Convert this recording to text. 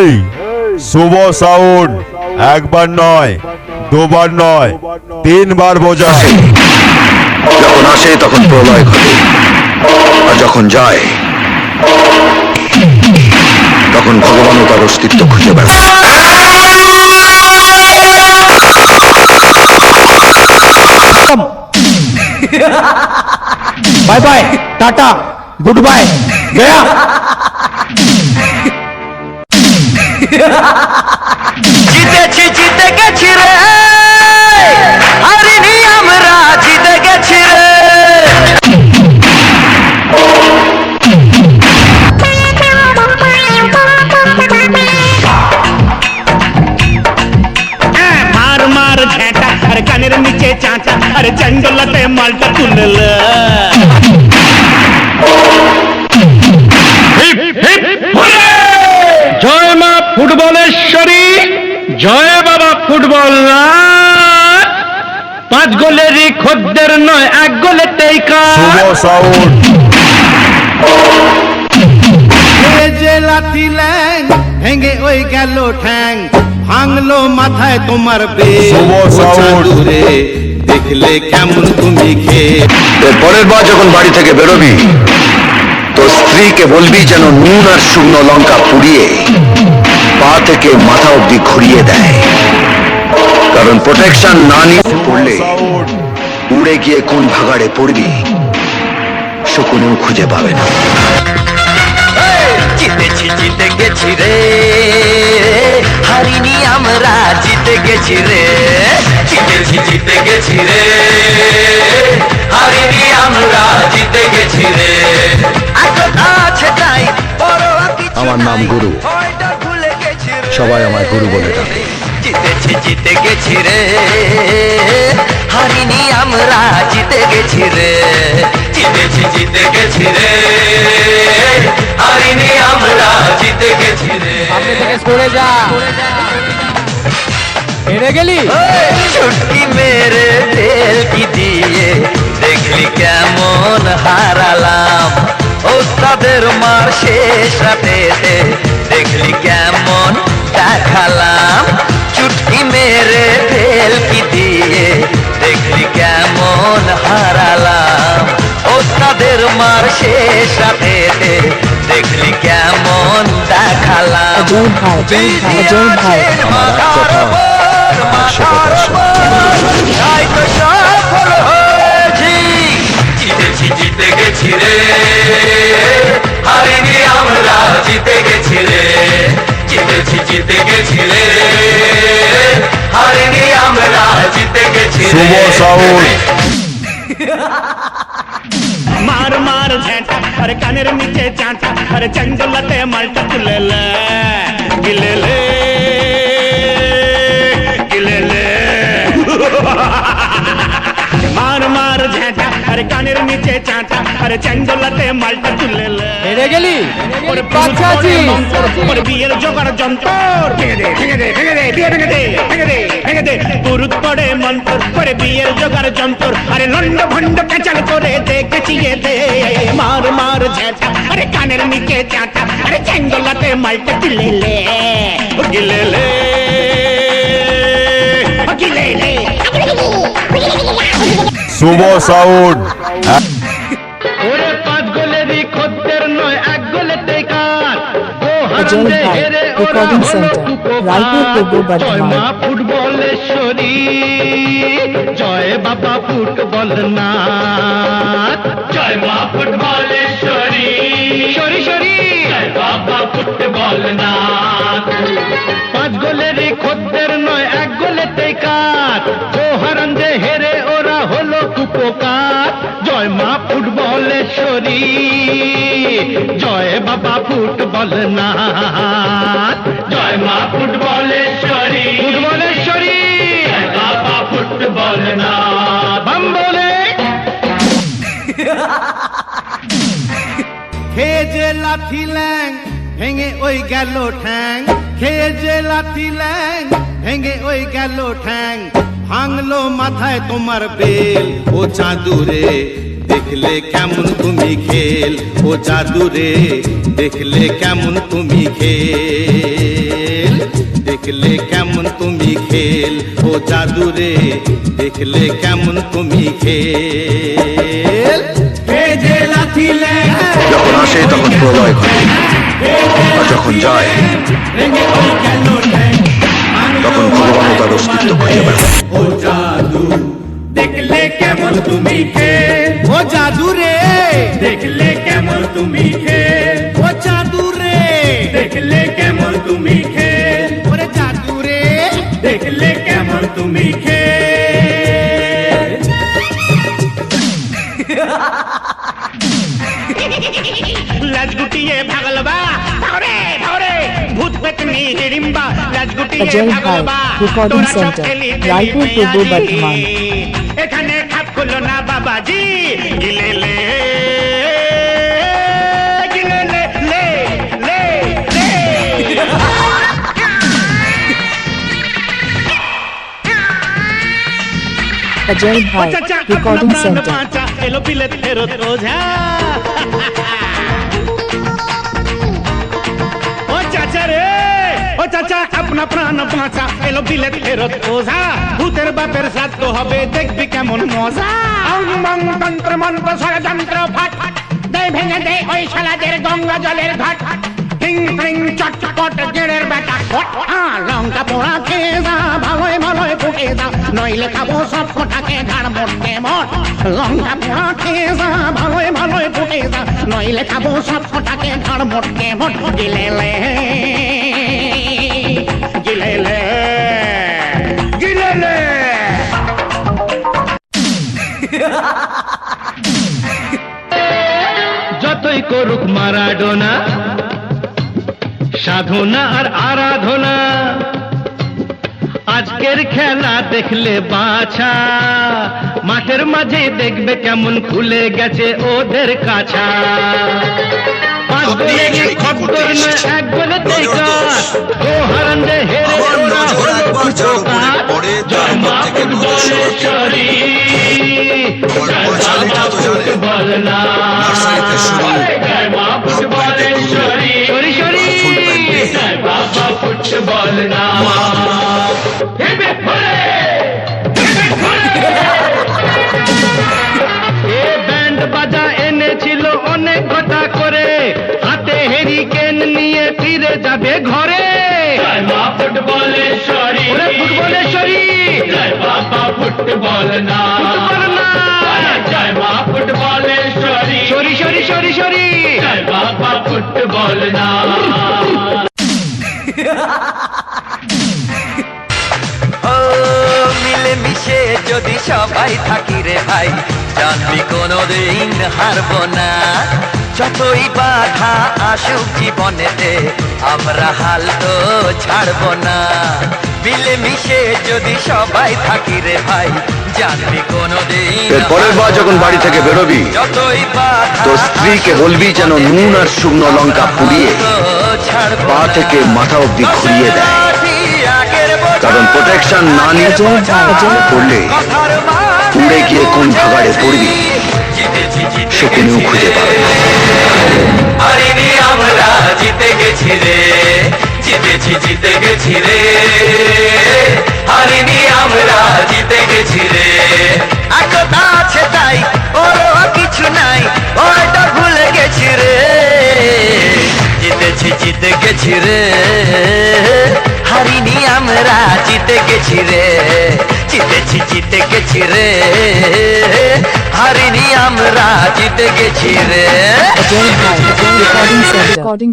এই শুভ সাউন্ড একবার নয় দুবার নয় তিনবার বোঝায়। যখন আসে তখন প্রলয় ঘটে। আর যখন যায় তখন ভগবানও তার অস্তিত্ব খুঁজে বেড়ায় bye bye tata good bye গয়া। আর জঙ্গলতে মালটা তুলল জয় মা ফুটবলেশ্বরী জয় বাবা ফুটবল পাঁচ গোলেরই খদ্দের নয় এক গোলে টেকা শুভ সাউন্ড যে লাথি ল্যাং ভেঙে ওই গেল ঠ্যাং ভাঙলো মাথায় তোমার বে শুভ সাউন্ড। দূরে দেখলে কেমন তুমি পরের বার যখন বাড়ি থেকে বেরোবি স্ত্রীকে বলবি যেন নুন আর শুকনো লঙ্কা পুড়িয়ে পা থেকে মাথা অব্দি ঘুরিয়ে দেয়। কারণ প্রোটেকশন না নিয়ে পড়লে উড়ে গিয়ে কোন ভাগাড়ে পড়বি, শকুনেও খুঁজে পাবে না। জিতেছি জিতে গেছি রে। হারিনি আমরা জিতে গেছি রে। জিতেছি জিতে গেছি রে। হারিনি আমরা জিতে গেছি রে। আমার নাম গুরু। সবাই আমায় গুরু বলে ডাকে। জিতেছি জিতে গেছি রে। হারিনি আমরা জিতে গেছি রে। জিতেছি জিতে গেছি রে। হারিনি সরে যা। হেরে গেলি? ছুটকি মেরে তেল কি দিয়ে দেখলি কেমন হারালাম? ওস্তাদের মার শেষ রাতেতে দেখলি কেমন দেখালাম? চুটকি মেরে তেল কি দিয়ে দেখলি কেমন হারালাম? ওস্তাদের মার শেষ রাতেতে দেখলি কেমন অজয় ভাই অজয় ভাই আমার কথা একশো জিতে গেছি রে হারিনি আমরা জিতে গেছি রে জিতেছি জিতে গেছি রে হারিনি আমরা জিতে গেছি শুভ সাউন্ড মার মার ঝেঁটা আর কানের নিচে চাঁটা আর জঙ্গলতে মালটা তুলল। গিলেলে গিলেলে। মার মার ঝেঁটা আর কানের নিচে চাঁটা আর জঙ্গলতে মালটা তুলল। হেরে গেলি? ওরে বাচ্চা আছিস ওরে বিয়ের জোগাড় যন্ত্র। ভেঙে দে ভেঙে দে ভেঙে দে বিয়ে ভেঙে দে ভেঙে দে। ভেঙে দে পুরুত পড়ে মন্ত্র করে বিয়ের জোগাড় যন্ত্র। আরে লন্ড ভন্ড কেচাল করে দেখেছি এ দে। মার মার ঝেঁটা আরে কানের নিচে চাটা আরে চেঙ্গলাতে মালটা গিলেলে ও গিলেলে। ও গিলেলে। শুভ সাউন্ড। ওরে পাঁচ গোলেরই খদ্দের নয় এক গোলে ফুটবলেশ্বরী জয় বাবা ফুটবল না জয় মা ফুটবলেশ্বরী। Sorry sorry. জয় বাবা ফুটবল না পাঁচ গোলেরই খদ্দের নয় এক গোলে টেকার ও হারান যে হেরে ওরা হলো কুপোকার জয় মা ফুটবলেশ্বরী। জয় বাবা ফুটবল না জয় মা ফুটবলেশ্বরী খেয়ে যে ল্যাং, ভেঙে ওই গেল ঠ্যাং। খেয়ে যে ল্যাং, ভেঙে ওই গেল ঠ্যাং। ভাঙলো মাথায় তোমার বেল, ও চাঁদুরে, দেখলে কেমন তুমি খেল। ও জাদুরে দেখলে কেমন তুমি খেল। দেখলে কেমন তুমি খেল? ও জাদু রে দেখলে কেমন তুমি খেল? যখন আসে তখন প্রলয় ঘটে। আর যখন যায় তখন ভগবানও তার অস্তিত্ব খুঁজে পায়। ও জাদু দেখলে কেমন তুমি খেল? ও জাদু রে দেখলে কেমন তুমি খেল? center, খেলি খেলি রায়পুর পূর্ব মেয়ালি। বর্ধমান। এখানে খাপ খুলো না বাবাজি গিলে লে গিলে লে লে লে লে Ajay Bhai, চাচা Recording अपना प्राण Center. बाँचा एलो पिले फेरत ओझा ও চাচা, আপনা প্রাণ বাঁচা। এলো বিলে ফেরত ওঝা। ভূতের বাপের শ্রাদ্ধ হবে, দেখবি কেমন মজা। অং মং তন্ত্র মন্ত্র ষড়যন্ত্র ফাট। দে ভেঙে দে ওই শালাদের গঙ্গা জলের ঘাট। টিং টিং চটপট গেড়ের বেটা হ্যাঁ লঙ্কা পোড়া খেয়ে যা ভালোই ভালোই ফুটে যা। নইলে খাব সব কটাকে ঘাড় মোটকে মট লঙ্কা পোড়া খেয়ে যা ভালোই ভালোই ফুটে যা। নইলে খাব সব কটাকে ঘাড় মোটকে মট গিলে লে গিলে লে গিলে লে যতই করুক মারাডোনা সাধনা আর আরাধনা আজকের খেলা দেখলে বাছা মাঠের মাঝে দেখবে কেমন খুলে গেছে ওদের কাছা। পাঁচ গোলে এক গোলে হাতে হেরিকেন নিয়ে ফিরে যাবে ঘরে যদি সবাই থাকি রে ভাই জানবি কোনোদিন হারবো না। যতই বাধা আসুক জীবনেতে আমরা হাল তো ছাড়বো না। মিলে মিশে যদি সবাই থাকি রে ভাই জানবি কোনোদিন পরের বার যখন বাড়ি থেকে বেরোবি তোর স্ত্রীকে বলবি যেন নুন আর শুকনো লঙ্কা পুড়িয়ে পা থেকে মাথা অব্দি ঘুরিয়ে দেয়। কারণ প্রোটেকশন না নিয়ে পড়লে উড়ে গিয়ে কোন ভাগাড়ে পড়বি? সে কেউ খুঁজে পাবে। আমরা জিতে গেছি রে জিতেছি জিতে গেছি রে। হারিনি আমরা জিতে গেছি রে। একতা আছে তাই ওর কিছু নাই ওটা ভুলে গেছি রে। জিতেছি জিতে গেছি রে। হারিনি আমরা জিতে গেছি রে জিতেছি জিতে গেছি রে হারিনি আমরা জিতে গেছি রে Ajay Bhai, Recording